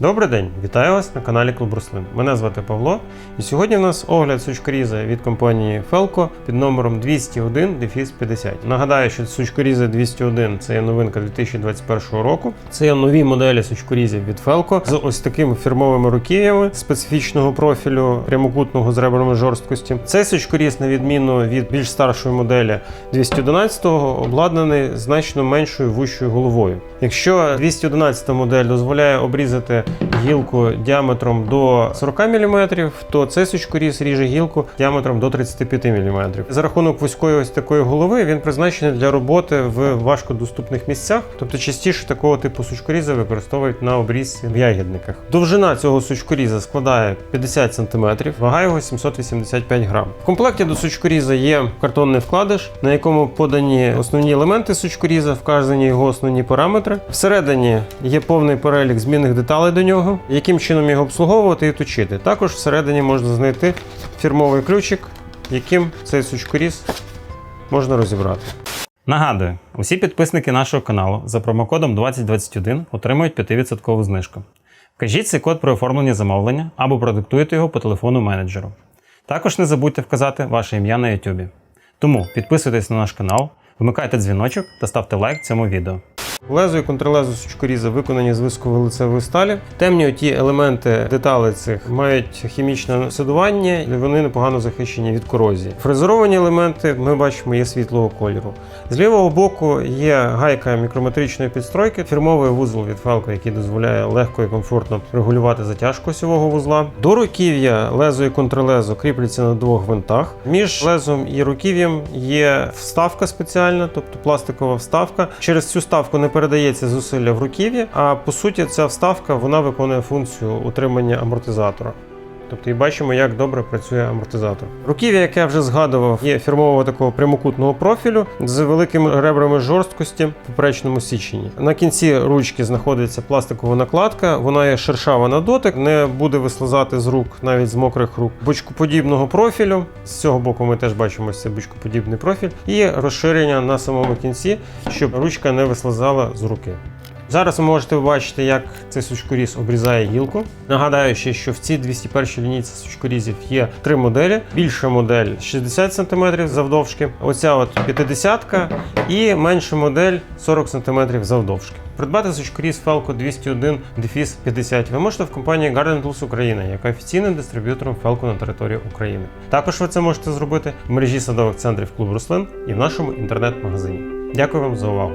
Добрий день, вітаю вас на каналі Клуб Рослин. Мене звати Павло, і сьогодні в нас огляд сучкоріза від компанії Felco під номером 201 50. Нагадаю, що сучкорізи 201 це є новинка 2021 року. Це є нові моделі сучкорізів від Felco з ось такими фірмовими руків'ями специфічного профілю прямокутного з ребрами жорсткості. Цей сучкоріз, на відміну від більш старшої моделі 211-го, обладнаний значно меншою вущою головою. Якщо 211 модель дозволяє обрізати гілку діаметром до 40 мм, то цей сучкоріз ріже гілку діаметром до 35 мм. За рахунок вузької ось такої голови він призначений для роботи в важкодоступних місцях, тобто частіше такого типу сучкоріза використовують на обрізці в ягідниках. Довжина цього сучкоріза складає 50 см, вага його 785 грам. В комплекті до сучкоріза є картонний вкладиш, на якому подані основні елементи сучкоріза, вказані його основні параметри. Всередині є повний перелік змінних деталей до нього, яким чином його обслуговувати і точити. Також всередині можна знайти фірмовий ключик, яким цей сучкоріз можна розібрати. Нагадую, усі підписники нашого каналу за промокодом 2021 отримують 5% знижку. Вкажіть цей код при оформленні замовлення або продиктуйте його по телефону менеджеру. Також не забудьте вказати ваше ім'я на YouTube. Тому підписуйтесь на наш канал, вмикайте дзвіночок та ставте лайк цьому відео. Лезо і контрлезо сучкоріза виконані з висково-лицевої сталі. Темні оті елементи деталей цих мають хімічне насадування, і вони непогано захищені від корозії. Фрезеровані елементи ми бачимо є світлого кольору. З лівого боку є гайка мікрометричної підстройки, фірмовий вузол від Falco, який дозволяє легко і комфортно регулювати затяжку осьового вузла. До руків'я лезо і контрлезо кріпляться на двох гвинтах. Між лезом і руків'ям є вставка спеціальна, тобто пластикова вставка. Через цю ставку не передається зусилля в руків'ї, а по суті, ця вставка вона виконує функцію утримання амортизатора. Тобто і бачимо, як добре працює амортизатор. Руків'я, яке я вже згадував, є фірмового такого прямокутного профілю з великими ребрами жорсткості в поперечному січенні. На кінці ручки знаходиться пластикова накладка, вона є шершава на дотик, не буде вислизати з рук, навіть з мокрих рук. Бочкоподібного профілю. З цього боку ми теж бачимо цей бочкоподібний профіль, і розширення на самому кінці, щоб ручка не вислизала з руки. Зараз ви можете побачити, як цей сучкоріз обрізає гілку. Нагадаю ще, що в цій 201 лінійці сучкорізів є три моделі. Більша модель 60 см завдовжки, оця от 50 і менша модель 40 см завдовжки. Придбати сучкоріз Felco 201 Дефіс 50 ви можете в компанії Garden Tools Україна, яка офіційним дистриб'ютором Felco на території України. Також ви це можете зробити в мережі садових центрів клуб рослин і в нашому інтернет-магазині. Дякую вам за увагу!